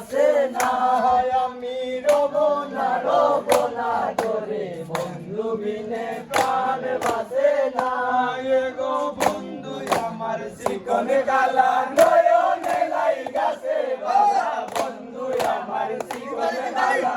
আছে না আমি রব না রব না করে। বন্ধু বিনে প্রাণ বাসে না গো বন্ধু, আমার শিকন কালা নয়নে লাই গাছে বন্ধু, আমার শিকন কালা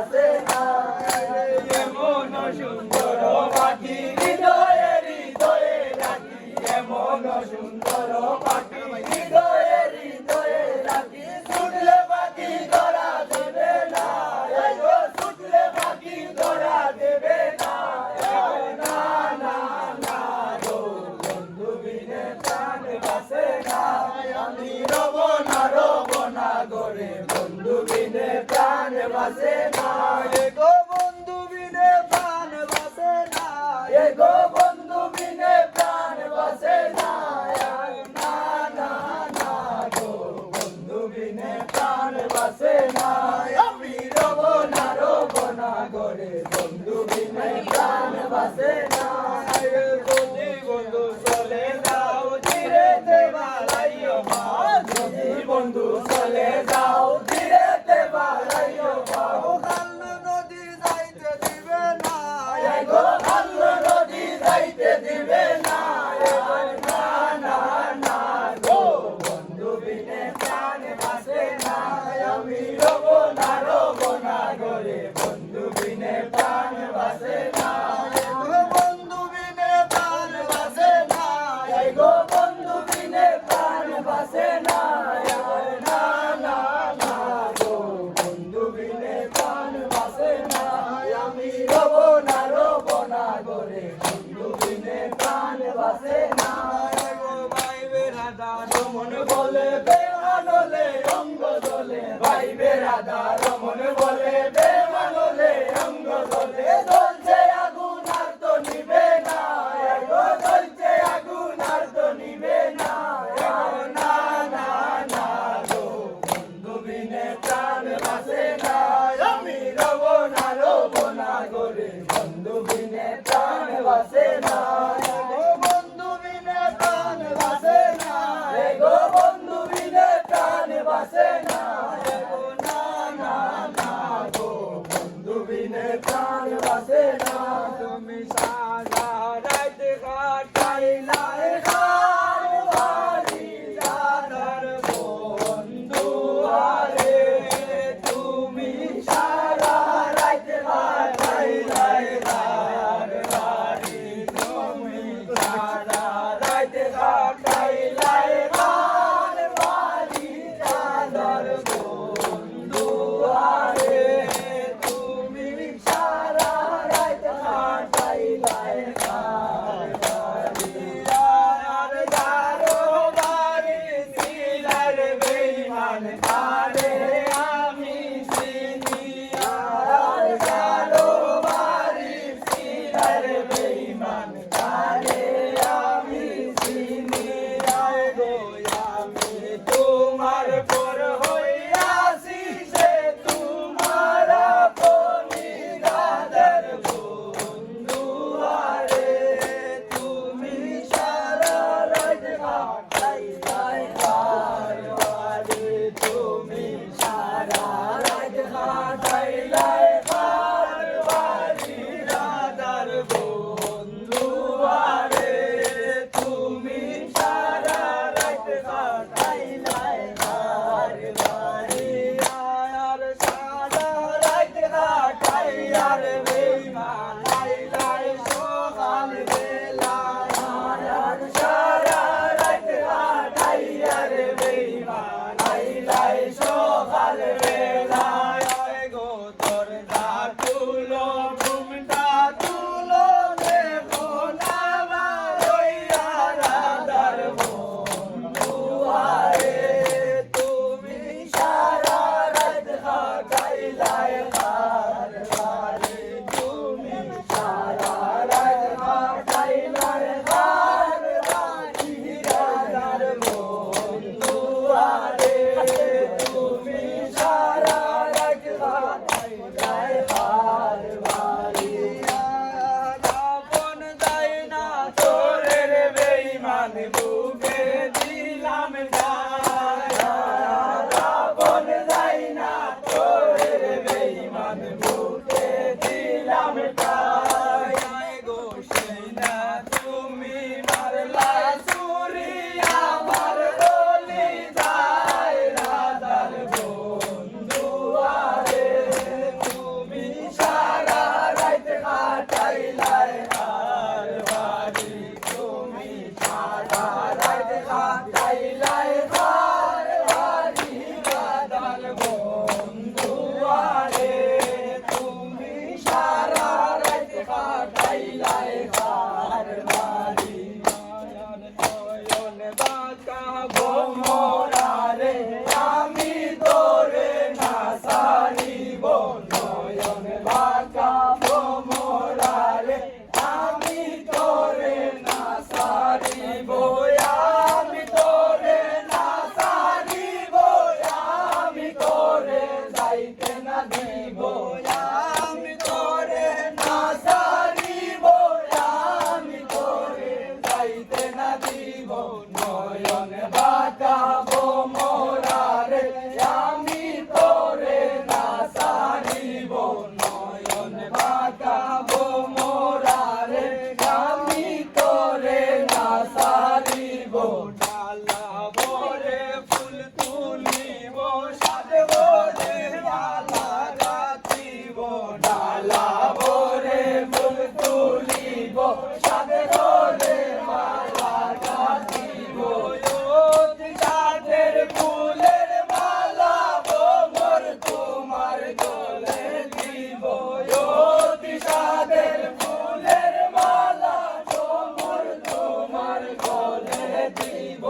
fazer. Iracema! রাধা রমন বলে বেমানলে অঙ্গ দলে দলছে আগুন আর নিবে না এগো দলছে আগুন নিবে না না না না গো, বন্ধু বিনে প্রাণ বাসে না। আমি রব না বাসে না।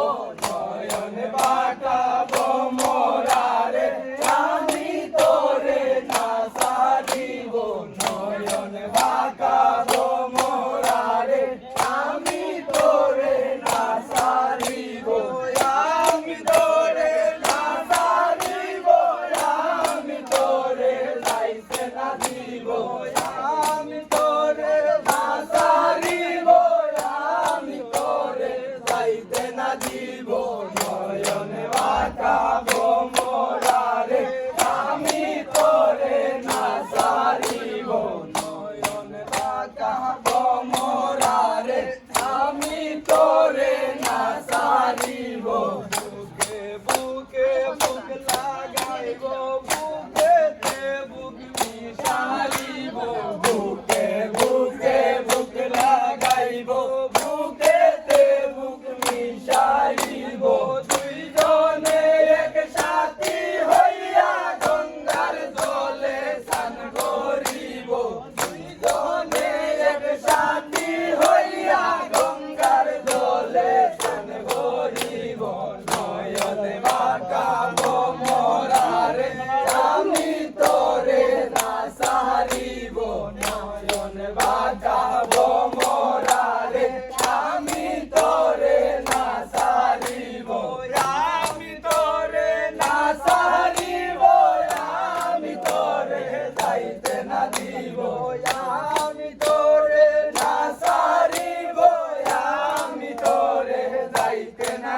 ও নয়ন বাটা বাঁচাবো মোরা রে আমি আমি তোরে না সারিব, আমি তোরে যাইতে না না সারিব, আমি যাইতে না